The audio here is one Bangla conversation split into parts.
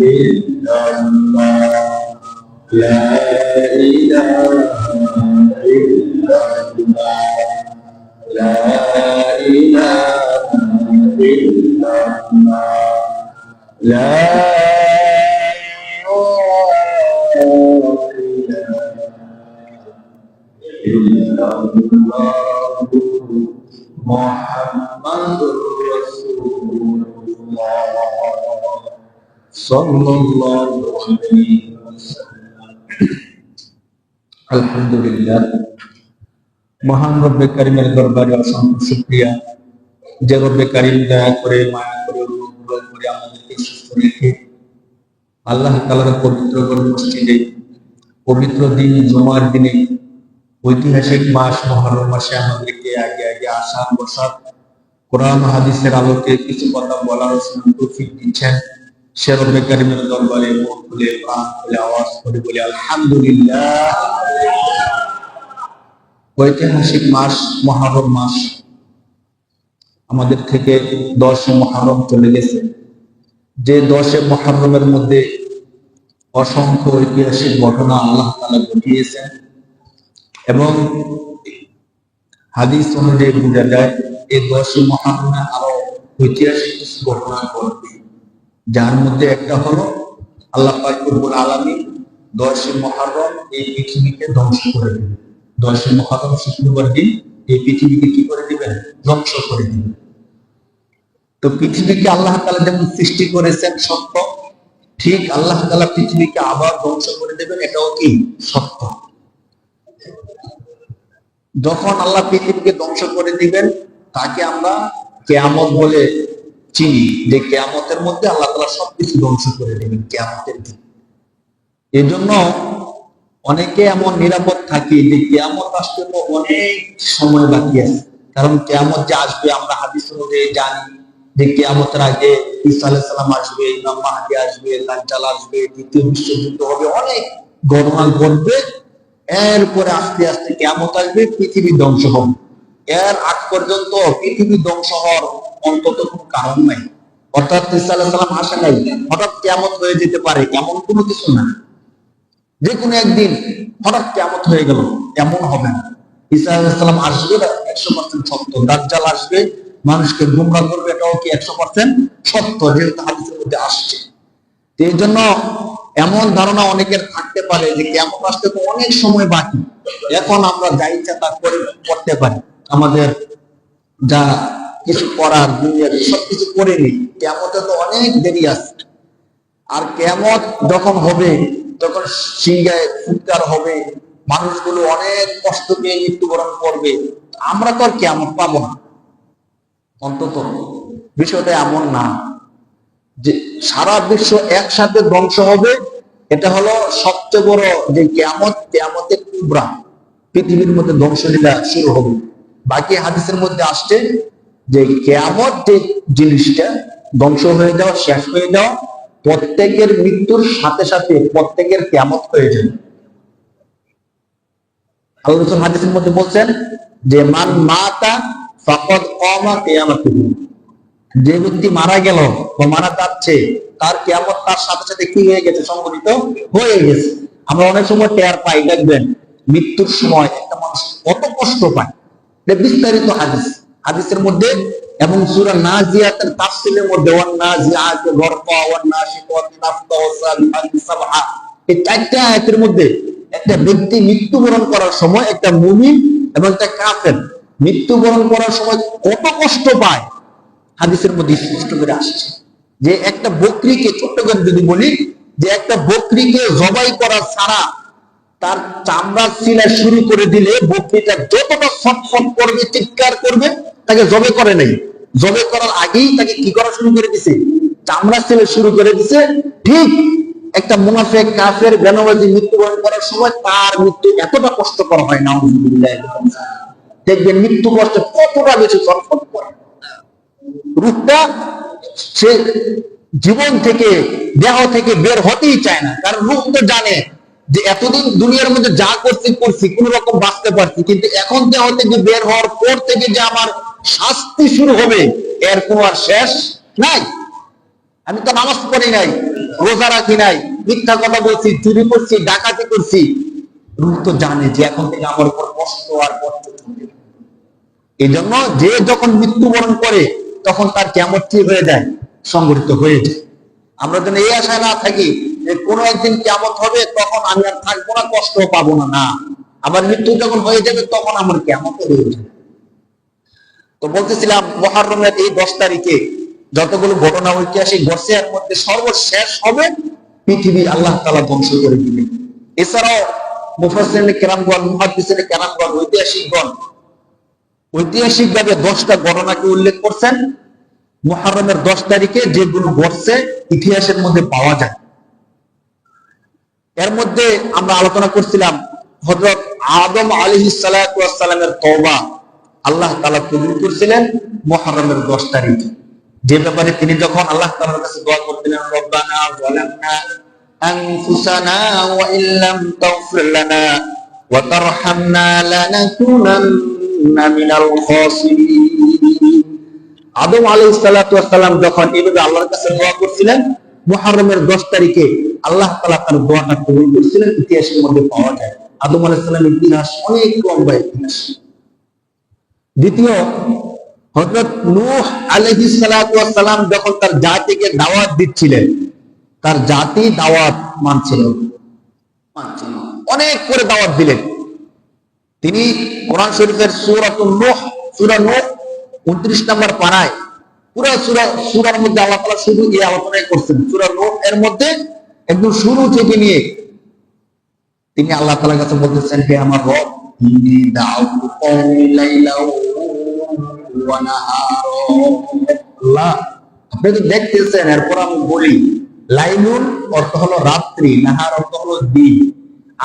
إلا الله لا إله إلا الله لا إله إلا الله لا إلا الله محمد رسول الله صلى الله عليه وسلم الحمد لله মহান রব্বে কারিমের দরবারে অসংখ্য শুক্রিয়া যে রব্বে কারিম দয়া করে মায়া করে অনুগ্রহ করে আমাদেরকে সুস্থ রেখে আল্লাহ তালার পবিত্র গণ মসজিদে পবিত্র দিন জমার দিনে ঐতিহাসিক মাস মহরম মাসে আমাদেরকে আগে আগে আসা বসার কোরআন হাদিসের আলোকে কিছু কথা বলার তৌফিক দিচ্ছেন। সে রব্বে কারিমের দরবারে মন খুলে, প্রাণ খুলে, আওয়াজ করে বলে, আলহামদুলিল্লাহ। ঐতিহাসিক মাস, মহারম মাস আমাদের থেকে দশে মহারম চলে গেছে। যে দশে মহারমের মধ্যে অসংখ্য ঐতিহাসিক ঘটনা আল্লাহ তালা ঘটিয়েছেন এবং হাদিস অনুযায়ী বোঝা যায় এই দশে মহারমে আরও ঐতিহাসিক ঘটনা যার মধ্যে একটা হলো আল্লাহ পাকুল আলমী দশে মহারম এই পৃথিবীকে ধ্বংস করে দেবে দশই মহারম শুক্রবার দিন এই পৃথিবীকে কি করে দিবেন? ধ্বংস করে দিবেন। তো পৃথিবীকে আল্লাহ তালা যেমন সৃষ্টি করেছেন সত্য, ঠিক আল্লাহ তালা পৃথিবীকে আবার ধ্বংস করে দেবেন, এটাও কি? সত্য। যখন আল্লাহ পৃথিবীকে ধ্বংস করে দিবেন তাকে আমরা কেয়ামত বলে চিনি। যে কেয়ামতের মধ্যে আল্লাহ তালা সবকিছু ধ্বংস করে দেবেন কেয়ামতের দিন। এই জন্য অনেকে এমন নিরাপদ থাকি যে কেয়ামত আসতে তো অনেক সময় বাকি আছে। কারণ কেয়ামত যে আসবে আমরা হাদিস অনুযায়ী জানি যে কেয়ামতের আগে ঈসা আলাইসালাম আসবে, ইমাম মাহাদি আসবে দাজ্জাল আসবে, দ্বিতীয় বিশ্বযুদ্ধ হবে, অনেক ঘটনা ঘটবে। এরপরে আস্তে আস্তে কেয়ামত আসবে, পৃথিবী ধ্বংস হবে। এর আগ পর্যন্ত পৃথিবী ধ্বংস হওয়ার অন্তত কোনো কারণ নাই। অর্থাৎ ঈসা আলাইসালাম আসে নাই। হঠাৎ কেয়ামত হয়ে যেতে পারে, এমন কোনো কিছু না। যে কোনো একদিন হঠাৎ কেমন হয়ে গেল, এমন হবে না। ঈসা আলাইসালাম আসবে একশো পার্সেন্ট সত্য। দাজ্জাল আসবে, মানুষকে গুমরা করবে, এটাও কি একশো পার্সেন্ট সত্য, যেহেতু হাদিসের মধ্যে আসছে। এই জন্য এমন ধারণা অনেকের থাকতে পারে যে কেমন আসতে তো অনেক সময় বাকি। এখন আমরা যা ইচ্ছা তা করে করতে পারি। আমাদের যা কিছু করার দুনিয়ার সবকিছু করে নিই। কেমতে তো অনেক দেরি আছে। আর কেমত যখন হবে, তখন সিংহায় ফুৎকার হবে, মানুষগুলো অনেক কষ্ট পেয়ে মৃত্যুবরণ করবে। আমরা তো আর কেমন পাবো না। অন্তত বিষয়টা এমন না যে সারা বিশ্ব একসাথে ধ্বংস হবে। এটা হলো সবচেয়ে বড় যে কেমত কেমতের কুবরা। পৃথিবীর মধ্যে ধ্বংসলীলা শুরু হবে। বাকি হাদিসের মধ্যে আসছে যে কেয়ামত যে জিনিসটা ধ্বংস হয়ে যাওয়া, শেষ হয়ে যাওয়া, প্রত্যেকের মৃত্যুর সাথে সাথে প্রত্যেকের কেমত হয়ে যাবে। আল্লাহ রসুল হাদিসের মধ্যে বলছেন যে, মান মাতা ফকদ কমা কেয়ামত যে ব্যক্তি মারা গেল বা মারা যাচ্ছে, তার কেয়ামত তার সাথে সাথে কি হয়ে গেছে? সংগঠিত হয়ে গেছে। আমরা অনেক সময় টের পাই, দেখবেন মৃত্যুর সময় একটা মানুষ কত কষ্ট পায়। এটা বিস্তারিত হাদিস। হাদিসের মধ্যে এবং সূরা নাজিয়াতের তাফসীলের মধ্যে, ওয়ান গরফা, ওয়ান এই চারটা আয়াতের মধ্যে একটা ব্যক্তি মৃত্যুবরণ করার সময় একটা মুমিন এবং একটা কাফের মৃত্যুবরণ করার সময় কত কষ্ট পায়? হাদিসের মধ্যে স্পষ্ট করে আসছে যে একটা বকরিকে ছোট্ট করে যদি বলি, যে একটা বকরিকে জবাই করা ছাড়া তার চামড়ার সিলা শুরু করে দিলে বকরিটা যতটা ছটফট করবে, চিৎকার করবে, তাকে জবে করে নাই। জবে করার আগেই তাকে কি করা শুরু করে দিছে? চামড়া সিলে শুরু করে দিছে। ঠিক একটা মুনাফেক, কাফের বেনবাজি মৃত্যুবরণ করার সময় তার মৃত্যু এতটা কষ্টকর হয় না দেখবেন মৃত্যু কষ্ট কতটা বেশি ছটফট করে। রূপটা সে জীবন থেকে, দেহ থেকে বের হতেই চায় না, কারণ রূপ তো জানে। যে এতদিন দুনিয়ার মধ্যে যা করছি করছি, কোন রকম বাঁচতে পারছি, কিন্তু এখন দেহ থেকে বের হওয়ার পর থেকে যে আমার শাস্তি শুরু হবে, এর কোনো আর শেষ নাই। আমি তো নামাজ পড়ি নাই, রোজা রাখি নাই, মিথ্যা কথা বলছি, চুরি করছি, ডাকাতি করছি। তো জানে যে এখন থেকে আমার উপর কষ্ট আর কষ্ট। এই জন্য যে যখন মৃত্যুবরণ করে, তখন তার কেমন হয়ে যায়, সংগঠিত হয়ে যায়। আমরা যেন এই আশায় না থাকি কোনো একদিন কেমন হবে, তখন আমি আর থাকব না কষ্ট পাবো না না। আমার মৃত্যু যখন হয়ে যাবে, তখন আমার কেমন হয়ে যাবে। তো বলতেছিলাম মহারমের এই দশ তারিখে যতগুলো ঘটনা ঐতিহাসিক ঘটছে, এর মধ্যে সর্বশেষ হবে পৃথিবী আল্লাহ তালা ধ্বংস করে দিবে। এছাড়াও মুফাসিন কেরামগণ মুহাদ্দিসিন কেরামগণ ঐতিহাসিকগণ ঐতিহাসিক ভাবে দশটা ঘটনাকে উল্লেখ করছেন। মুহাররমের দশ তারিখে যেগুলো ঘটছে ইতিহাসের মধ্যে পাওয়া যায়। এর মধ্যে আমরা আলোচনা করছিলাম হজরত আদম আলী সালামের তওবা। আল্লাহ তালা কবুল করছিলেন মহরমের দশ তারিখ। যে ব্যাপারে তিনি যখন আল্লাহ তালার কাছে দোয়া করছিলেন, রব্বানা আদম ওয়াস সালাম যখন এইভাবে আল্লাহর কাছে দোয়া করছিলেন, মুহররমের 10 তারিখে আল্লাহ তাআলা তার দোয়াটা কবুল করেছিলেন, ইতিহাসের মধ্যে পাওয়া যায়। আদম আলাইহিস সালামের ইতিহাস অনেক লম্বা ইতিহাস। দ্বিতীয়, হযরত নূহ ওয়াস সালাম যখন তার জাতিকে দাওয়াত দিচ্ছিলেন, তার জাতি দাওয়াত মানছিল। মানছিল। অনেক করে দাওয়াত দিলেন। তিনি কোরআন শরীফের সূরাতুন নূহ, সূরা নূহ 29 নম্বর পারায় পুরো সূরা সূরার মধ্যে আল্লাহ তাআলা শুধু এই আলোচনাই করছেন। সূরা নূহ এর মধ্যে একদম শুরু থেকে নিয়ে তিনি আল্লাহ তাআলার কাছে বলতেছেন, হে আমার রব আপনি তো দেখতেছেন, এরপর আমি বলি, লাইলুন অর্থ হলো রাত্রি, নাহার অর্থ হলো দিন।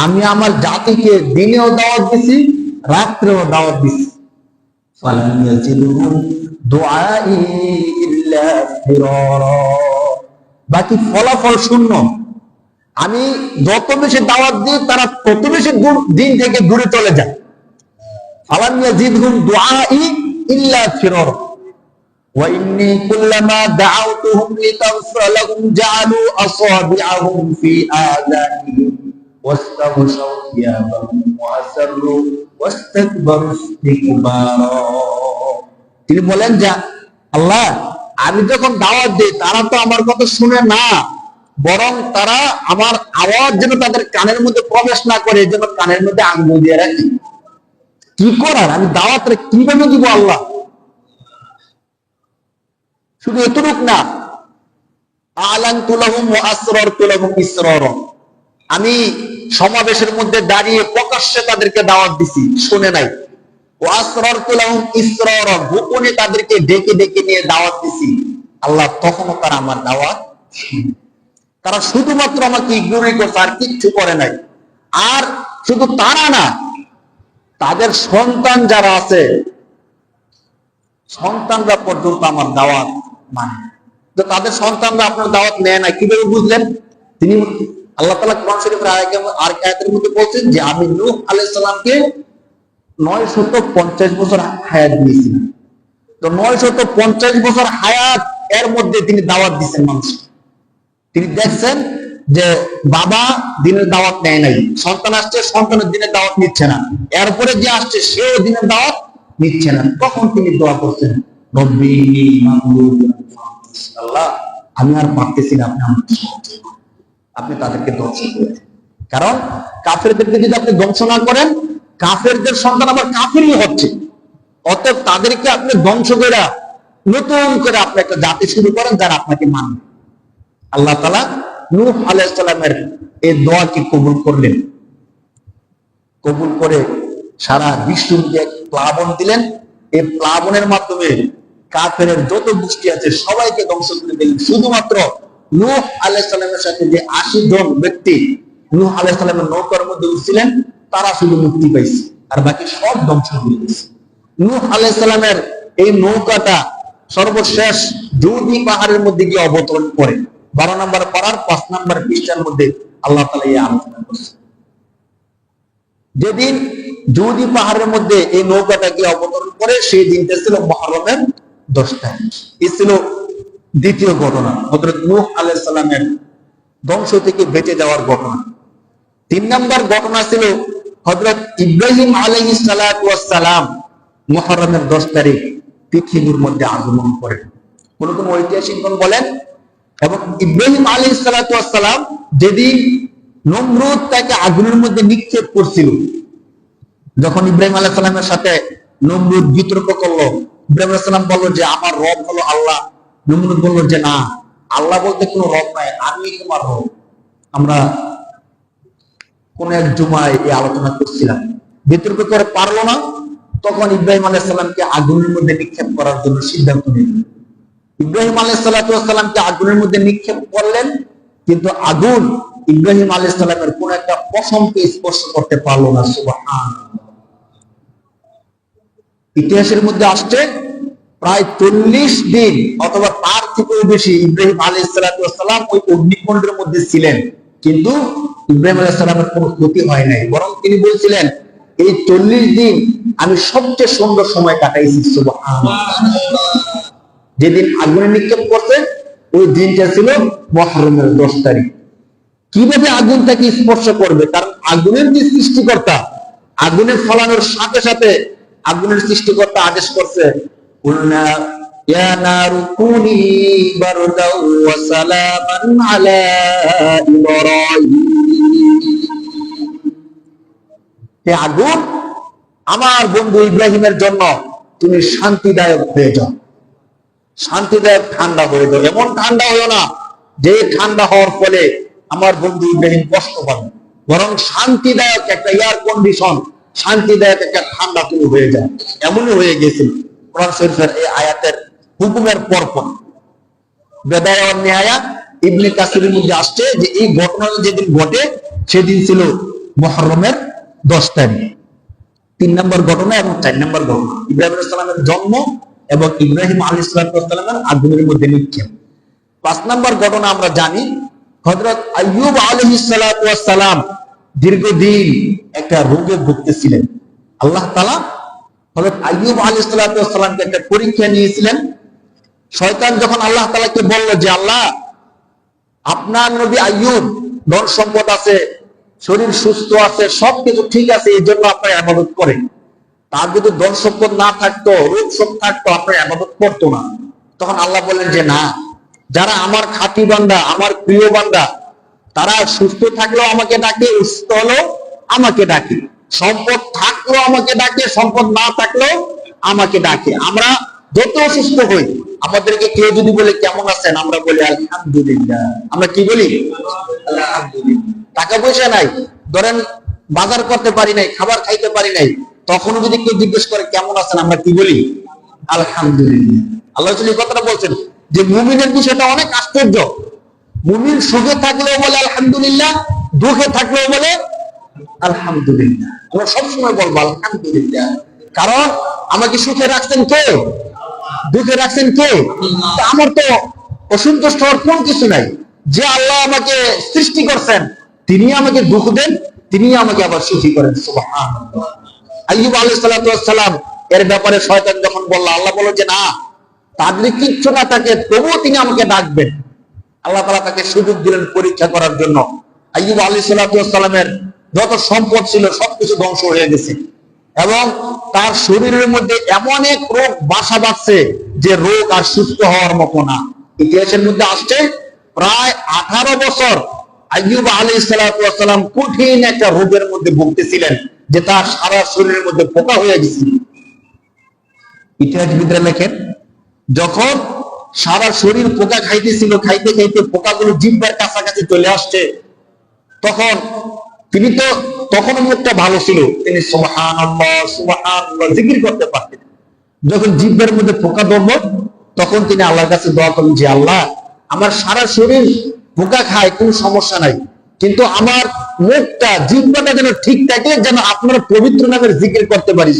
আমি আমার জাতিকে দিনেও দাওয়াত দিছি, রাত্রেও দাওয়াত দিছি। ফালাম ইয়াজিদুহুম দুআই ইল্লা ফিরারা বাকি ফলাফল শূন্য আমি যত বেশি দাওয়াত দিই তারা তত বেশি দূর দিন থেকে দূরে চলে যায় ফালাম ইয়াজিদহুম দুআই ইল্লা ফিরারা وإني كلما دعوتهم لتغفر لهم جعلوا أصابعهم في آذانهم واستغشوا ثيابهم وأسروا واستكبروا استكبارا তিনি বলেন যে আল্লাহ আমি যখন দাওয়াত দিই তারা তো আমার কথা শুনে না বরং তারা আমার আওয়াজ যেন তাদের কানের মধ্যে প্রবেশ না করে যেন কানের মধ্যে আঙ্গুল দিয়ে রাখি কি করার আমি দাওয়াতটা কিভাবে দিব আল্লাহ শুধু এতটুক না আলান তুলাহুম ও আসরর তুলাহুম ইসরর আমি সমাবেশের মধ্যে দাঁড়িয়ে প্রকাশ্যে তাদেরকে দাওয়াত দিছি, শুনে নাই। গোপনে তাদেরকে ডেকে ডেকে নিয়ে দাওয়াত দিছি। আল্লাহ তখনও তারা আমার দাওয়াত তারা শুধুমাত্র আমাকে ইগনোরই করছে, আর কিচ্ছু করে নাই। আর শুধু তারা না, তাদের সন্তান যারা আছে, সন্তানরা পর্যন্ত আমার দাওয়াত মানে। তাদের সন্তানরা আপনার দাওয়াত নেয় না কীভাবে বুঝলেন? তিনি আল্লাহ তালা কোরআন শরীফের আর আয়াতের মধ্যে বলছেন যে, আমি নূহ আলাইহিস সালামকে নয় শত পঞ্চাশ বছর হায়াত দিয়েছিলাম তো নয় শত পঞ্চাশ বছর হায়াত এর মধ্যে তিনি দাওয়াত দিচ্ছেন মানুষকে। তিনি দেখছেন যে বাবা দিনের দাওয়াত নেয় নাই, সন্তান আসছে, সন্তানের দিনের দাওয়াত নিচ্ছে না। এরপরে যে আসছে, সেও দিনের দাওয়াত নিচ্ছে না। তখন তিনি দোয়া করছেন আল্লাহ, আমি আর পারতেছি না আপনি আমাকে সাহায্য করুন। আপনি তাদেরকে ধ্বংস করে কারণ কাফেরদেরকে যদি আপনি ধ্বংস না করেন, কাফেরদের সন্তান আবার কাফেরই হচ্ছে। অতএব তাদেরকে আপনি ধ্বংস করে, নতুন করে আপনি একটা জাতি শুরু করেন যারা আপনাকে মানবে। আল্লাহ তালা নূহ আলাইসালামের এই দোয়াকে কবুল করলেন। কবুল করে সারা বিশ্বকে প্লাবন দিলেন। এই প্লাবনের মাধ্যমে কাফের যত গোষ্ঠী আছে সবাইকে ধ্বংস করে দিলেন। শুধুমাত্র নূহ সাথে যে আশি জন ব্যক্তি নূহ নৌকার মধ্যে উঠছিলেন, তারা শুধু মুক্তি পাইছে, আর বাকি সব ধ্বংস হয়ে গেছে। নূহ এই নৌকাটা সর্বশেষ পাহাড়ের মধ্যে গিয়ে অবতরণ করে। বারো নম্বর পাড়ার, পাঁচ নম্বর পৃষ্ঠার মধ্যে আল্লাহ তালা এই আলোচনা করছে। যেদিন জৌদি পাহাড়ের মধ্যে এই নৌকাটা গিয়ে অবতরণ করে, সেই দিনটা ছিল মহরমের দশ তারিখ। এ ছিল দ্বিতীয় ঘটনা হজরত নূহ আলাইহিস সালামের ধ্বংস থেকে বেঁচে যাওয়ার ঘটনা। তিন নম্বর ঘটনা ছিল হজরত ইব্রাহিম আলাইহিস সালাম মুহররমের দশ তারিখ পৃথিবীর মধ্যে আগমন করেন। কোন কোন ঐতিহাসিকগণ বলেন, এবং ইব্রাহিম আলাইহিস সালাম যেদিন নমরুদ তাকে আগুনের মধ্যে নিক্ষেপ করছিল, যখন ইব্রাহিম আলাহ সালামের সাথে নমরুদ বিতর্ক করল, ইব্রাহিম আলাহ সালাম বলল যে, আমার রব হলো আল্লাহ নমরুদ বলল যে, না, আল্লাহ বলতে কোনো রব নাই, আমি তোমার রব। আমরা কোন এক জুমায় এই আলোচনা করছিলাম। বিতর্ক করে পারল না। তখন ইব্রাহিম আলাহ সাল্লামকে আগুনের মধ্যে নিক্ষেপ করার জন্য সিদ্ধান্ত নিল। ইব্রাহিম আলাহ সাল্লামকে আগুনের মধ্যে নিক্ষেপ করলেন, কিন্তু আগুন ইব্রাহিম আলাহ সাল্লামের কোন একটা পশমকে স্পর্শ করতে পারল না সুবহান ইতিহাসের মধ্যে আসছে প্রায় চল্লিশ দিন, অথবা তার থেকেও বেশি ইব্রাহিম আলী সালাম ওই অগ্নিকুণ্ডের মধ্যে ছিলেন। কিন্তু ইব্রাহিম আলাহ সালামের কোনো ক্ষতি হয় নাই। বরং তিনি বলছিলেন, এই চল্লিশ দিন আমি সবচেয়ে সুন্দর সময় কাটাইছি যেদিন আগুনে নিক্ষেপ করছে, ওই দিনটা ছিল মহরমের দশ তারিখ। কীভাবে আগুন তাকে স্পর্শ করবে? কারণ আগুনের যে সৃষ্টিকর্তা, আগুনের ফলানোর সাথে সাথে আগুনের সৃষ্টিকর্তা আদেশ করছে قلنا يا نار كوني بردا وسلاما على إبراهيم হে আগুন আমার বন্ধু ইব্রাহিমের জন্য তুমি শান্তিদায়ক হয়ে যাও শান্তিদায়ক ঠান্ডা হয়ে যাও এমন ঠান্ডা হয়েও না যে ঠান্ডা হওয়ার ফলে আমার বন্ধু ইব্রাহিম কষ্ট পাবে বরং শান্তিদায়ক একটা এয়ার কন্ডিশন শান্তিদায়ক একটা ঠান্ডা তুমি হয়ে যায় এমনই হয়ে গেছিল কোরআন শরীফের এই আয়াতের হুকুমের পরপর। বেদায়া মধ্যে আসছে যে এই ঘটনা যেদিন ঘটে, সেদিন ছিল মহরমের দশ তারিখ। তিন নম্বর ঘটনা এবং চার নম্বর ঘটনা। ইব্রাহিম জন্ম এবং ইব্রাহিম আলী সালামের আগুনের মধ্যে নিক্ষেপ। পাঁচ নম্বর ঘটনা আমরা জানি হজরত আইয়ুব আলহি সালাম দীর্ঘদিন একটা রোগে ভুগতেছিলেন। আল্লাহ তালা হজরত একটা পরীক্ষা নিয়েছিলেন। শয়তান যখন আল্লাহ তালাকে বলল যে, আল্লাহ, আপনার নবী আইয়ুব, ধন সম্পদ আছে, শরীর সুস্থ আছে, সবকিছু ঠিক আছে, এই জন্য আপনার আবাদত করেন। তার যদি ধন সম্পদ না থাকতো, রোগ শোক থাকতো, আপনার আবাদত করতো না। তখন আল্লাহ বললেন যে, না, যারা আমার খাঁটি বান্দা, আমার প্রিয় বান্দা, তারা সুস্থ থাকলেও আমাকে ডাকে সুস্থ হলেও আমাকে ডাকে। সম্পদ থাকলেও আমাকে ডাকে সম্পদ না থাকলেও আমাকে ডাকে। আমরা যত অসুস্থ হই। আমাদেরকে কেউ যদি বলে কেমন আছেন? আমরা বলি আলহামদুলিল্লাহ। আমরা কি বলি? টাকা পয়সা নাই। ধরেন বাজার করতে পারি নাই খাবার খাইতে পারি নাই তখনও যদি কেউ জিজ্ঞেস করে কেমন আছেন? আমরা কি বলি? আলহামদুলিল্লাহ। আল্লাহ কথাটা বলছেন যে মুমিনের বিষয়টা অনেক আশ্চর্য। মুমিন সুখে থাকলেও বলে আলহামদুলিল্লাহ। দুঃখে থাকলেও বলে আলহামদুলিল্লাহ। আমরা সবসময় বলব আলহামদুলিল্লাহ। কারণ আমাকে সুখে রাখছেন কে? দুঃখে রাখছেন কে? আমার তো অসন্তুষ্ট হওয়ার কোন কিছু নাই। যে আল্লাহ আমাকে সৃষ্টি করছেন, তিনি আমাকে দুঃখ দেন, তিনি আমাকে আবার সুখী করেন। আইয়ুব সালাম এর ব্যাপারে শয়তান যখন বলল, আল্লাহ বলল যে না তাদের কিচ্ছু না থাকে, তবুও তিনি আমাকে ডাকবেন। আল্লাহ তালা তাকে সুযোগ দিলেন পরীক্ষা করার জন্য। আইয়ুব আলী সালামের যত সম্পদ ছিল সবকিছু ধ্বংস হয়ে গেছে। এবং তার শরীরের মধ্যে এমন এক রোগ বাসা বাঁধছে যে রোগ আর সুস্থ হওয়ার মতো না। ইতিহাসের মধ্যে আসছে প্রায় আঠারো বছর আইয়ুব আলী সালাম কঠিন একটা রোগের মধ্যে ভুগতেছিলেন, যে তার সারা শরীরের মধ্যে পোকা হয়ে গেছিল ইতিহাসবিদরা লেখেন, যখন সারা শরীর পোকা খাইতেছিল, খাইতে খাইতে পোকাগুলো জিব্বার কাছাকাছি চলে আসছে, তখন তিনি তো তখন মুখটা ভালো ছিল। তিনি জিকির করতে পারতেন। যখন জিব্বার মধ্যে পোকা ধরল তখন তিনি আল্লাহর কাছে দোয়া করেন যে আল্লাহ, আমার সারা শরীর পোকা খায়, কোনো সমস্যা নাই। কিন্তু আমার মুখটা, জিব্বাটা যেন ঠিক থাকে, যেন আপনার পবিত্র নামের জিকির করতে পারি।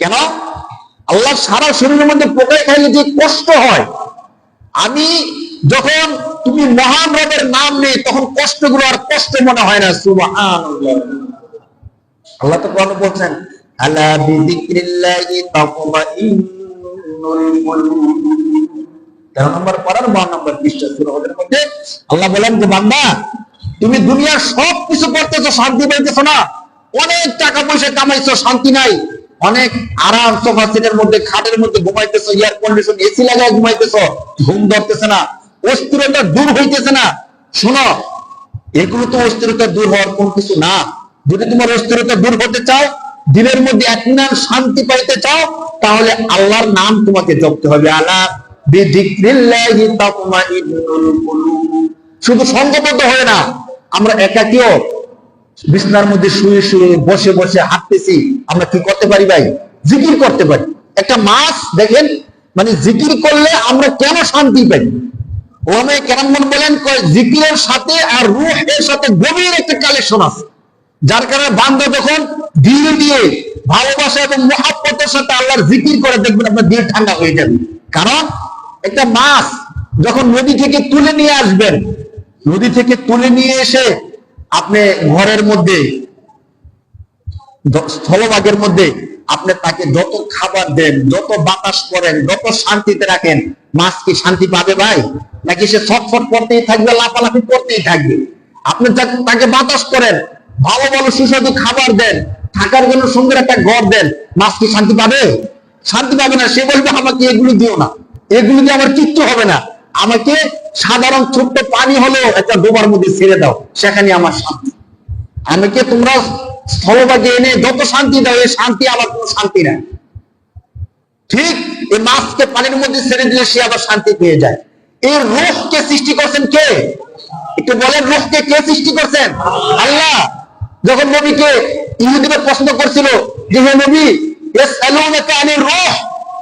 কেন? আল্লাহ সারা শরীরের মধ্যে পোকায় খাইলে যে কষ্ট হয়। আমি যখন তুমি মহান রবের নাম নেই তখন কষ্টগুলো আর কষ্ট মনে হয় না আল্লাহ তো কোরআনে বলছেন তুমি দুনিয়ার করতেছো, শান্তি পাইতেছো না। অনেক টাকা পয়সা কামাইছো, শান্তি নাই। অনেক আরাম, সোফা মধ্যে, খাটের মধ্যে ঘুমাইতেছো এয়ার কন্ডিশন এসি লাগায় ঘুমাইতেছো, ঘুম ধরতেছে না। অস্থিরতা দূর হইতেছে না। শোনো, এগুলো তো অস্থিরতা দূর হওয়ার কোন কিছু না। যদি তোমার অস্থিরতা দূর হতে চাও দিনের মধ্যে একনাম শান্তি পাইতে চাও, তাহলে আল্লাহর নাম তোমাকে জপতে হবে। শুধু সংঘবদ্ধ হয় না, আমরা একাকিও বিছনার মধ্যে শুয়ে শুয়ে বসে বসে হাঁটতেছি। আমরা কি করতে পারি ভাই? জিকির করতে পারি। একটা মাছ, দেখেন মানে জিকির করলে আমরা কেন শান্তি পাই? ওমে কেরামন বলেন, কয় জিকিরের সাথে আর রুহের সাথে গভীর একটা কালেকশন আছে। যার কারণে বান্দা যখন দিল দিয়ে ভালোবাসা এবং মহাব্বতের সাথে আল্লাহর জিকির করে, দেখবেন আপনার দিল ঠান্ডা হয়ে যাবে। কারণ একটা মাছ যখন নদী থেকে তুলে নিয়ে আসবেন, নদী থেকে তুলে নিয়ে এসে আপনি ঘরের মধ্যে স্থলভাগের মধ্যে আপনি তাকে যত খাবার দেন, যত বাতাস করেন, যত শান্তিতে রাখেন, মাছ কি শান্তি পাবে ভাই? নাকি সে ছটফট করতেই থাকবে, লাফালাফি করতেই থাকবে? আপনি তাকে বাতাস করেন, ভালো ভালো সুস্বাদু খাবার দেন, থাকার জন্য সুন্দর একটা ঘর দেন, মাছ কি শান্তি পাবে? শান্তি পাবে না, সে বলবে, আমাকে এগুলো দিও না। এগুলো দিয়ে আমার কিচ্ছু হবে না। আমাকে সাধারণ ছোট্ট পানি হলেও একটা ডোবার মধ্যে ছেড়ে দাও। সেখানে আমার শান্তি। আমাকে তোমরা স্থলভাগে এনে যত শান্তি দাও এই শান্তি আমার কোনো শান্তি নাই। ঠিক এই মাছকে পানির মধ্যে ছেড়ে দিলে সে আবার শান্তি পেয়ে যায়। এই রোহকে সৃষ্টি করছেন কে? একটু বলেন রোহকে কে সৃষ্টি করছেন? আল্লাহ। যখন নবীকে ইহুদিরা প্রশ্ন করছিল যে, হে নবী রূহ।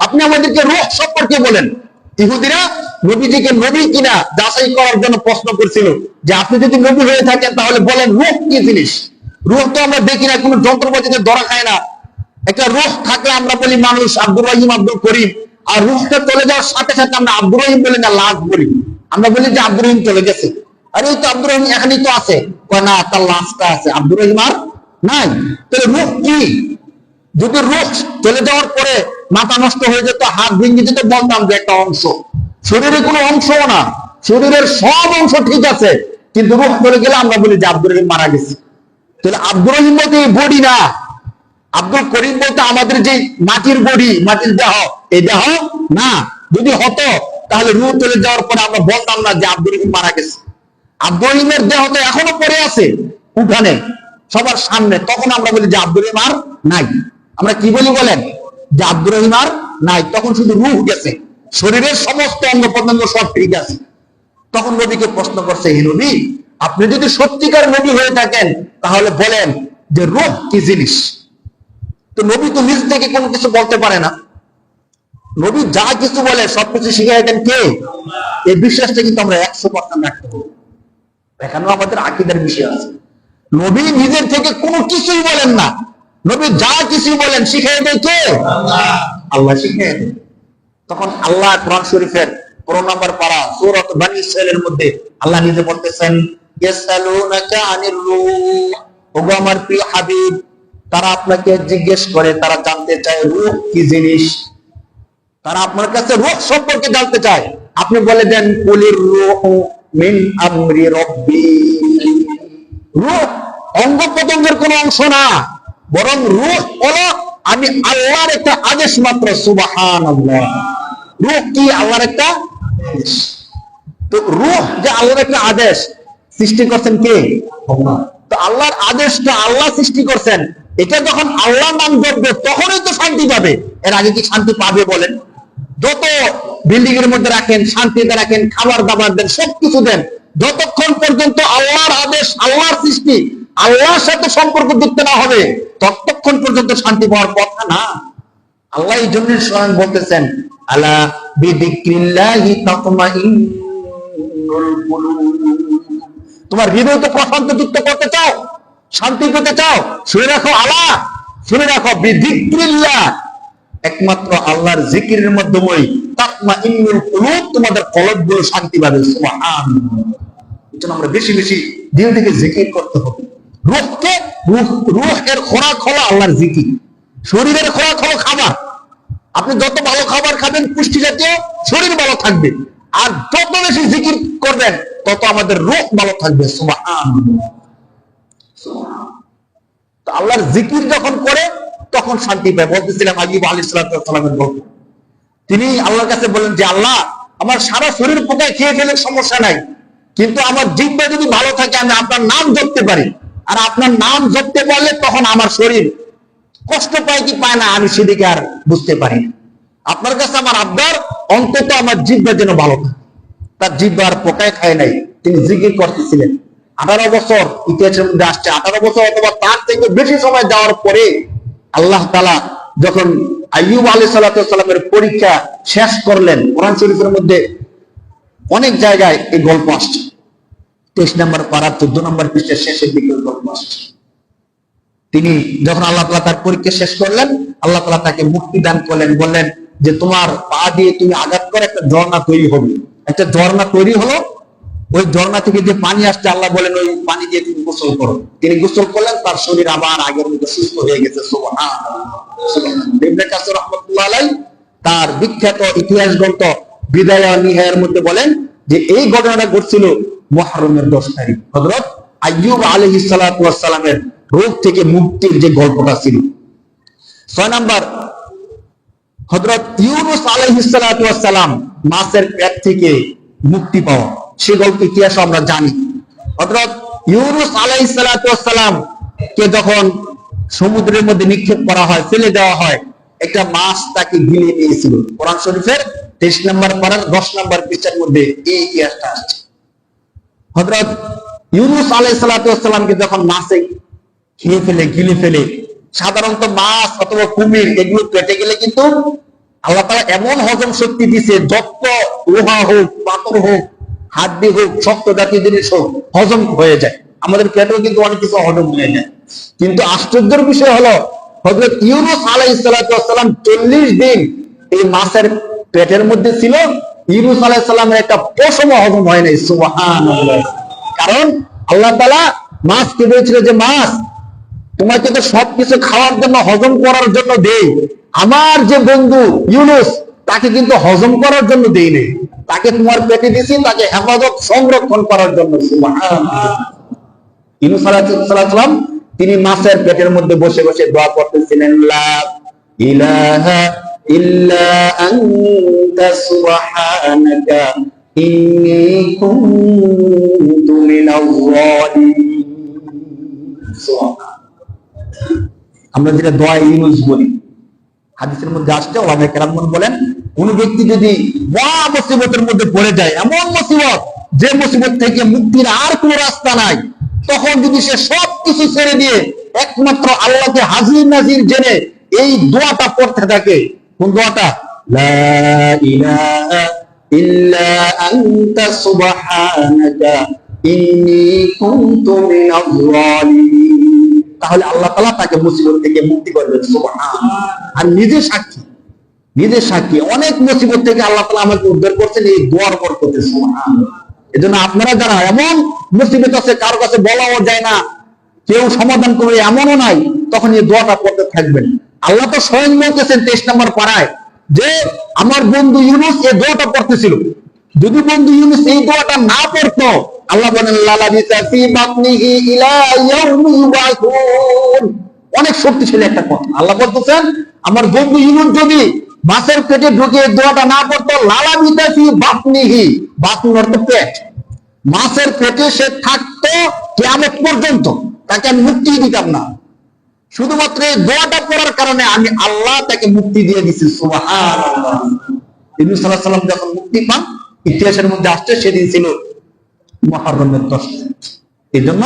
আপনি আমাদেরকে রূহ সম্পর্কে বলেন। ইহুদিরা নবীজিকে নবী কিনা যাচাই করার জন্য প্রশ্ন করছিল যে, আপনি যদি নবী হয়ে থাকেন, তাহলে বলেন রূহ কি জিনিস? রূহ তো আমরা দেখি না, কোনো যন্ত্রপাতিতে ধরা খায় না। একটা রুহ থাকলে আমরা বলি মানুষ আব্দুর রহিম, আব্দুল করিম। আর রুহটা চলে যাওয়ার সাথে সাথে আমরা আব্দুর রহিম বলি না লাশ বলি। আমরা বলি যে আব্দুর রহিম চলে গেছে। আর এই তো আব্দুর রহিম এখানেই তো আছে। না, তার লাশটা আছে। আব্দুর রহিম আর নাই। তাহলে রুহ কি? যদি রুহ চলে যাওয়ার পরে মাথা নষ্ট হয়ে যেত, হাত ভেঙে যেত, বলতাম যে একটা অংশ। শরীরের কোনো অংশও না। শরীরের সব অংশ ঠিক আছে। কিন্তু রুহ চলে গেলে আমরা বলি যে আব্দুর রহিম মারা গেছে। তাহলে আব্দুর রহিম বলতে বডি না। আব্দুল করিম বলতে আমাদের যে মাটির বডি, মাটির দেহ, এই দেহ না। যদি হতো, তাহলে রুহ চলে যাওয়ার পরে আমরা বলতাম না যে আব্দুল রহিম মারা গেছে। আব্দুল রহিমের দেহ তো এখনও পড়ে আছে, উঠানে, সবার সামনে। তখন আমরা বলি যে আব্দুল রহিম আর নাই। আমরা কি বলি বলেন? যে আব্দুল রহিম আর নাই। তখন শুধু রুহ গেছে। শরীরের সমস্ত অঙ্গ প্রত্যঙ্গ সব ঠিক আছে। তখন নবীকে প্রশ্ন করছে, হে আপনি যদি সত্যিকার নবী হয়ে থাকেন, তাহলে বলেন যে রূপ কি জিনিস? তো নবী তো নিজ থেকে কোনো কিছু বলতে পারে না। নবী যা কিছু বলে, সবকিছু শিখে দেন কে? এই বিশ্বাসটা কিন্তু আমরা একশো পার্সেন্ট রাখতে হবে এখানেও আমাদের আকিদার বিষয় আছে। নবী নিজের থেকে কোনো কিছুই বলেন না। নবী যা কিছুই বলেন শিখে দেয় কে? আল্লাহ শিখে দেয়। তখন আল্লাহ কোরআন শরীফের পনেরো নম্বর পারা সূরাত বানি ইসরাইলের মধ্যে আল্লাহ নিজে বলতেছেন ইয়াসআলুনাকা আনির রূহ। প্রিয় হাবিব, তারা আপনাকে জিজ্ঞেস করে, তারা জানতে চায় রূহ কি জিনিস? তারা আপনার কাছে রূহ সম্পর্কে জানতে চায়। আপনি বলে দেন, কুলির রূহ মিন আমরি রব্বি। রূহ অঙ্গ প্রত্যঙ্গের কোন অংশ না, বরং রূহ হলো, আমি আল্লাহর একটা আদেশ মাত্র সুবাহান রূহ কি আল্লাহর একটা তো রূহ যে আল্লাহর একটা আদেশ সৃষ্টি করছেন কে? তো আল্লাহর আদেশটা আল্লাহ সৃষ্টি করছেন। এটা যখন আল্লাহ নাম জপবে, তখনই তো শান্তি পাবে। এর আগে কি শান্তি পাবে বলেন? যত বিল্ডিং এর মধ্যে রাখেন, শান্তিতে রাখেন, খাবার দাবার দেন, সবকিছু দেন, যতক্ষণ পর্যন্ত আল্লাহর আদেশ, আল্লাহর সৃষ্টি, আল্লাহর সাথে সম্পর্ক যুক্ত না হবে, ততক্ষণ পর্যন্ত শান্তি পাওয়ার কথা না। আল্লাহ এই জন্য স্বয়ং বলতেছেন আল্লাহ বিদিক্রিল্লাহি তাতমাইন্নুল কুলুব। তোমার হৃদয় তো প্রশান্ত যুক্ত করতে চাও, শান্তি পেতে চাও, শুনে রাখো আলা শুনে রাখো বিদিক্রিল্লাহ একমাত্র আল্লাহর জিকিরের মাধ্যমেই তাকমা ইন্নুল কুলুব তোমাদের কলবগুলো শান্তি পাবে, সুবহানাল্লাহ। এজন্য আমরা বেশি বেশি দিল থেকে জিকির করতে হবে। রূহকে রূহ রূহ এর খোরাক হলো আল্লাহর জিকির। শরীরের খোরাক হলো খাবার। আপনি যত ভালো খাবার খাবেন পুষ্টি জাতীয়, শরীর ভালো থাকবে। আর যত বেশি জিকির করবেন, তত আমাদের রোগ ভালো থাকবে। আল্লাহর জিকির যখন করে, তখন শান্তি পায়। বলতেছিলাম আইয়ুব আলী সালামের গল্প তিনি আল্লাহর কাছে বলেন যে, আল্লাহ, আমার সারা শরীর পোকায় খেয়ে ফেলে সমস্যা নাই। কিন্তু আমার জিব্বা যদি ভালো থাকে, আমি আপনার নাম জপতে পারি। আর আপনার নাম জপতে পারলে তখন আমার শরীর কষ্ট পায় কি পায় না, আমি সেদিকে আর বুঝতে পারি না। আপনার কাছে আমার আবদার অন্তত আমার জিব্বা যেন ভালো থাকে। তার জিব্বা আর পোকায় খায় নাই। তিনি জিকির করতেছিলেন। আঠারো বছর ইতিহাসের মধ্যে আসছে। আঠারো বছর অথবা তার থেকে বেশি সময় যাওয়ার পরে আল্লাহ তালা যখন আইয়ুব আলী সাল্লামের পরীক্ষা শেষ করলেন, কোরআন শরীফের মধ্যে অনেক জায়গায় এই গল্প আসছে। তেইশ নম্বর পাড়া চোদ্দ নম্বর পৃষ্ঠের শেষের দিকে গল্প আসছে। তিনি যখন আল্লাহ তালা তার পরীক্ষা শেষ করলেন, আল্লাহ তালা তাকে মুক্তি দান করলেন। বললেন যে তোমার পা দিয়ে তুমি আঘাত করে একটা ঝর্ণা তৈরি হবে। একটা ঝর্ণা তৈরি হলো, ওই ঝর্ণা থেকে যে পানি আসছে, আল্লাহ বলেন, ওই পানি দিয়ে তুমি গোসল করো। তিনি গোসল করলেন, তার শরীর আবার আগের মতো সুস্থ হয়ে গেছে। তার বিখ্যাত ইতিহাস গ্রন্থ বিদায় নিহায়ের মধ্যে বলেন যে, এই ঘটনাটা ঘটছিল মুহররমের দশ তারিখ। হযরত আইয়ুব আলাইহিস সালাতু সালামের রোগ থেকে মুক্তির যে গল্পটা ছিল। ছয় নাম্বার হযরত ইউনুস ওয়াস মাছের পেট থেকে মুক্তি পাওয়া। সে গল্প ইতিহাস আমরা জানি। হযরত ইউনুস সালাম কে যখন সমুদ্রের মধ্যে নিক্ষেপ করা হয়, ফেলে দেওয়া হয়, একটা মাছ তাকে গিলে নিয়েছিল। কোরআন শরীফের তেইশ নম্বর পাড়ার দশ নম্বর পৃষ্ঠার মধ্যে এই ইতিহাসটা আসছে। হযরত ইউনুস আলাইহিস সালাতু যখন মাছে খেয়ে ফেলে, গিলে ফেলে সাধারণত মাছ অথবা কুমির এগুলো পেটে গেলে কিন্তু আল্লাহ তাআলা এমন হজম শক্তি দিছে যত লোহা হোক, পাথর হোক, হাড্ডি হোক, শক্ত জাতীয় জিনিস হোক, হজম হয়ে যায়। আমাদের পেটেও কিন্তু অনেক কিছু হজম হয়ে যায়। কিন্তু আশ্চর্যের বিষয় হলো হজরত ইউনুস আলাইহিস সালাতু চল্লিশ দিন এই মাছের পেটের মধ্যে ছিল। ইউনুস আলাইহিস সালামের একটা পশম হজম হয় নাই, সুবহানাল্লাহ। কারণ আল্লাহ তাআলা মাছকে বলেছিল যে মাছ তোমাকে তো সবকিছু খাওয়ার জন্য হজম করার জন্য দেই। আমার যে বন্ধু ইউনুস, তাকে কিন্তু হজম করার জন্য দেই নেই। তাকে তোমার পেটে দিছি, তাকে হেফাজত সংরক্ষণ করার জন্য তিনি মাছের পেটের মধ্যে বসে বসে দোয়া করতেছিলেন ইলাহা। আমরা যেটা দোয়া ইউনুস বলি, হাদিসের মধ্যে আসছে ওলামে কেরামন বলেন, কোন ব্যক্তি যদি মহা মুসিবতের মধ্যে পড়ে যায়, এমন মুসিবত যে মুসিবত থেকে মুক্তির আর কোন রাস্তা নাই, তখন যদি সে সব কিছু ছেড়ে দিয়ে একমাত্র আল্লাহকে হাজির নাজির জেনে এই দোয়াটা পড়তে থাকে, কোন দোয়াটা? লা ইলাহা ইল্লা আনতা সুবহানাকা, ইন্নী কুনতু মিনাজ জালিমিন তাহলে আল্লাহ তালা তাকে মুসিবত থেকে মুক্তি করবেন। আর নিজে সাক্ষী নিজে সাক্ষী, অনেক মুসিবত থেকে আল্লাহ তালা আমাকে উদ্ধার করছেন, এই দোয়ার বরকতে সুবহানাল্লাহ। এজন্য আপনারা যারা এমন মুসিবত আছে, কারও কাছে বলাও যায় না, কেউ সমাধান করবে, এমনও নাই, তখন এই দোয়াটা পড়তে থাকবেন আল্লাহ তো স্বয়ং বলতেছেন তেইশ নম্বর পাড়ায় যে, আমার বন্ধু ইউনুস এই দোয়াটা পড়তেছিল যদি বন্ধু ইউনুস এই দোয়াটা না পড়তো আল্লাহ বলেন অনেক শক্তিশালী একটা কথা আল্লাহ বলতেছেন, আমার বন্ধু ইউনুস যদি মাছের পেটে ঢুকে দোয়াটা না পড়তো লালা বিসাফি বাতনিহি বাতন অর্থ পেট মাছের পেটে সে থাকতো কেমন পর্যন্ত, তাকে আমি মুক্তি দিতাম না। শুধুমাত্র এই দোয়াটা পড়ার কারণে আমি আল্লাহ তাকে মুক্তি দিয়ে দিছি ইবনে সাল্লাল্লাহু সাল্লাম যখন মুক্তি পান, ইতিহাসের মধ্যে আসছে, সেদিন ছিল মহরমের দশ। এই জন্য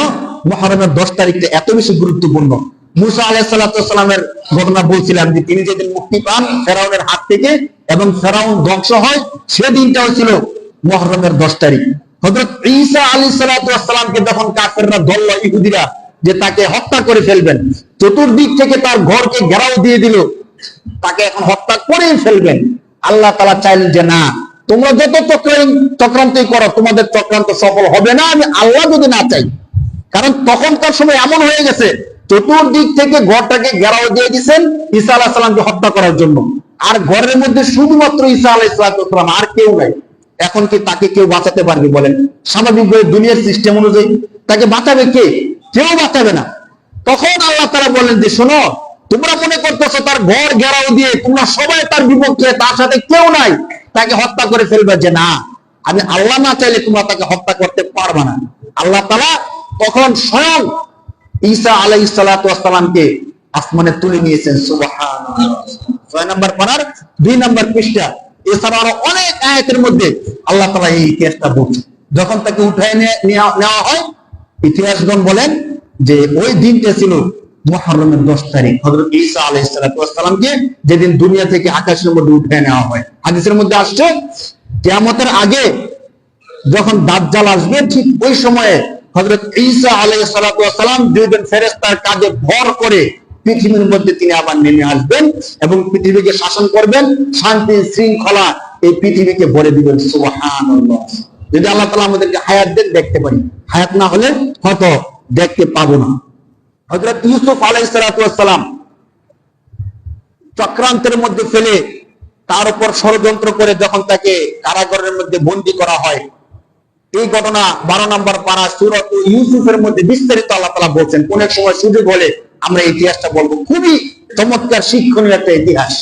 মহরমের দশ তারিখটা এত বেশি গুরুত্বপূর্ণ। মুসা আলাইসাল্লামের ঘটনা বলছিলাম যে, তিনি যেদিন মুক্তি পান, ফেরাউনের হাত থেকে এবং ফেরাউন ধ্বংস হয় সেদিনটাও ছিল মহরমের দশ তারিখ। হজরত ঈসা আলী সালাতামকে যখন ইহুদিরা যে তাকে হত্যা করে ফেলবেন, চতুর্দিক থেকে তার ঘরকে ঘেরাও দিয়ে দিল, তাকে এখন হত্যা করেই ফেলবেন। আল্লাহ তালা চাইলেন যে, না তোমরা যত চক্রান্ত চক্রান্তই করো, তোমাদের চক্রান্ত সফল হবে না, আমি আল্লাহ যদি না চাই। কারণ তখনকার সময় এমন হয়ে গেছে, চতুর্দিক থেকে ঘরটাকে ঘেরাও দিয়ে দিচ্ছেন ঈসা আলাহ সাল্লামকে হত্যা করার জন্য। আর ঘরের মধ্যে শুধুমাত্র ঈসা আলাইসালাম আর কেউ নাই। এখন কি তাকে কেউ বাঁচাতে পারবে বলেন? স্বাভাবিকভাবে দুনিয়ার সিস্টেম অনুযায়ী তাকে বাঁচাবে কে? কেউ বাঁচাবে না। তখন আল্লাহ তারা বলেন যে, শোনো, তোমরা মনে করতেছো তার ঘর ঘেরাও দিয়ে তোমরা সবাই তার বিপক্ষে, তার সাথে কেউ নাই। তাকে হত্যা করে ফেলবে যে না, আমি আল্লাহ না চাইলে তোমরা তাকে হত্যা করতে পারবে না। আল্লাহ তালা তখন স্বয়ং ঈসা আলাই আসমানে তুলে নিয়েছেন সুবাহান ছয় নম্বর পাড়ার দুই নম্বর পৃষ্ঠা। এছাড়া আরও অনেক আয়াতের মধ্যে আল্লাহ তালা এই ইতিহাসটা বলছে যখন তাকে উঠায় নেওয়া হয়, ইতিহাসগণ বলেন যে ওই দিনটা ছিল মহরমের দশ তারিখ হজরত ঈসা আলাইসালামকে যেদিন দুনিয়া থেকে আকাশের মধ্যে উঠে নেওয়া হয়। হাদিসের মধ্যে আসছে, কেয়ামতের আগে যখন দাজ্জাল আসবে, ঠিক ওই সময়ে হজরত ঈসা আলাইসালাম দুইজন ফেরেস্তার কাজে ভর করে পৃথিবীর মধ্যে তিনি আবার নেমে আসবেন এবং পৃথিবীকে শাসন করবেন। শান্তি শৃঙ্খলা এই পৃথিবীকে ভরে দিবেন সুবহান যদি আল্লাহ তালা আমাদেরকে হায়াত দেন, দেখতে পারি। হায়াত না হলে হয়তো দেখতে পাবো না। হজরত ইউসুফ আলাইসালাম চক্রান্তের মধ্যে ফেলে তার উপর ষড়যন্ত্র করে যখন তাকে কারাগারের মধ্যে বন্দি করা হয়, এই ঘটনা বারো নম্বর পাড়া সুরত ইউসুফের মধ্যে বিস্তারিত আল্লাহ তালা বলছেন। কোন এক সময় সুযোগ হলে আমরা ইতিহাসটা বলব। খুবই চমৎকার শিক্ষণীয় একটা ইতিহাস।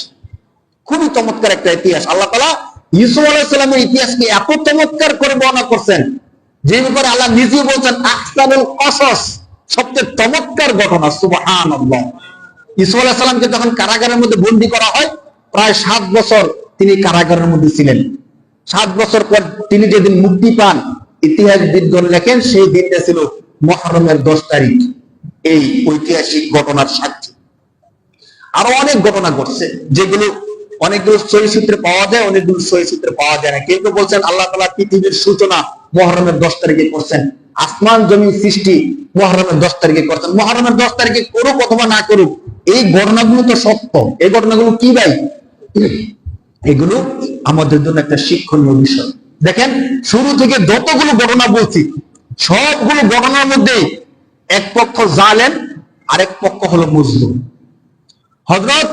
খুবই চমৎকার একটা ইতিহাস। আল্লাহ তালা ইউসুফ আলাইসালামের ইতিহাসকে এত চমৎকার করে বর্ণনা করছেন, যে ব্যাপারে আল্লাহ নিজেই বলছেন আখতারুল কসস। সবচেয়ে চমৎকার ঘটনা সুবহান ইসু যখন কারাগারের মধ্যে বন্দী করা হয়, প্রায় সাত বছর তিনি কারাগারের মধ্যে ছিলেন। সাত বছর পর তিনি যেদিন মুক্তি পান ইতিহাস ইতিহাসবিদগণ লেখেন, সেই দিনটা ছিল মহরমের দশ তারিখ। এই ঐতিহাসিক ঘটনার সাক্ষী। আরও অনেক ঘটনা ঘটছে, যেগুলো অনেকগুলো সহি সূত্রে পাওয়া যায় অনেকগুলো সহি সূত্রে পাওয়া যায় না। কেউ কেউ বলছেন, আল্লাহ তালা পৃথিবীর সূচনা মহরমের দশ তারিখে করছেন। আসমান জমি সৃষ্টি মহরমের দশ তারিখে করছেন। মহরমের দশ তারিখে করুক অথবা না করুক, এই ঘটনাগুলো তো সত্য। এই ঘটনাগুলো কি ভাই? এগুলো আমাদের জন্য একটা শিক্ষণীয় বিষয়। দেখেন, শুরু থেকে যতগুলো ঘটনা বলছি, সবগুলো ঘটনার মধ্যে এক পক্ষ জালেন আরেক পক্ষ হলো মুসলিম হজরত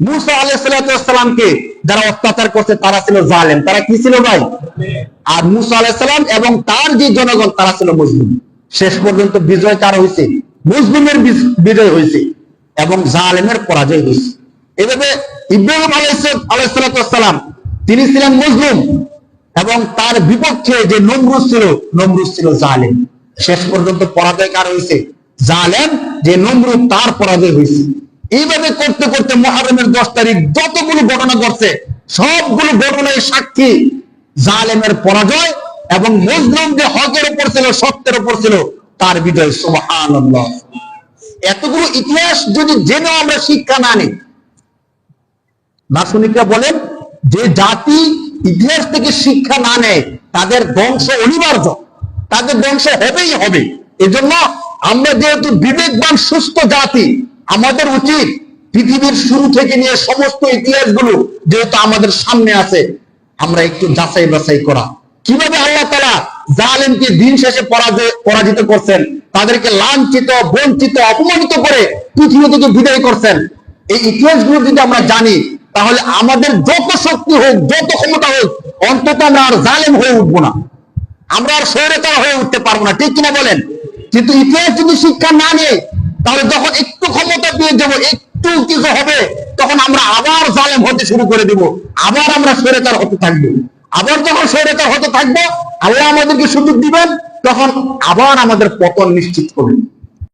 মুসা আলাইসালামকে যারা অত্যাচার করছে, তারা ছিল জালেম। তারা কি ছিল ভাই? আর মুসা আলাইসালাম এবং তার যে জনগণ, তারা ছিল মুসলিম। শেষ পর্যন্ত বিজয় কার হয়েছে মুসলিমের বিজয় হয়েছে এবং জালেমের পরাজয় হয়েছে এভাবে ইব্রাহিম আলাইসালাম তিনি ছিলেন মুসলিম এবং তার বিপক্ষে যে নমরুজ ছিল নমরুজ ছিল জালেম। শেষ পর্যন্ত পরাজয় কার হয়েছে জালেম, যে নমরুদ তার পরাজয় হয়েছে এইভাবে করতে করতে মহারমের দশ তারিখ যতগুলো ঘটনা ঘটছে, সবগুলো ঘটনায় সাক্ষী জালেমের পরাজয় এবং মুসলিম যে হকের উপর ছিল, সত্যের উপর ছিল, তার বিজয়, সুবহানাল্লাহ। এতগুলো ইতিহাস যদি জেনেও আমরা শিক্ষা না নিই, দার্শনিকরা বলেন যে জাতি ইতিহাস থেকে শিক্ষা না নেয়, তাদের ধ্বংস অনিবার্য, তাদের ধ্বংস হবেই হবে। এজন্য আমরা যেহেতু বিবেকবান, সুস্থ জাতি আমাদের উচিত পৃথিবীর শুরু থেকে নিয়ে সমস্ত ইতিহাসগুলো যেহেতু আমাদের সামনে আছে, আমরা একটু যাচাই বাছাই করা। কীভাবে আল্লাহ তারা জালেমকে দিন শেষে পরাজিত করছেন, তাদেরকে লাঞ্ছিত, বঞ্চিত, অপমানিত করে পৃথিবী থেকে বিদায় করছেন, এই ইতিহাসগুলো যদি আমরা জানি, তাহলে আমাদের যত শক্তি হোক, যত ক্ষমতা হোক, অন্তত আমরা আর জালেম হয়ে উঠবো না। আমরা আর স্বৈরতার হয়ে উঠতে পারব না, ঠিক কিনা বলেন? কিন্তু ইতিহাস যদি শিক্ষা না নেই তাহলে যখন একটু ক্ষমতা পেয়ে যাব, একটু কিছু হবে? তখন আমরা আবার জালেম হতে শুরু করে দিব। আবার আমরা সরেকার হতে থাকব। আবার যখন সরেকার হতে থাকব, আল্লাহ আমাদেরকে সুযোগ দিবেন, তখন আবার আমাদের পতন নিশ্চিত করবেন।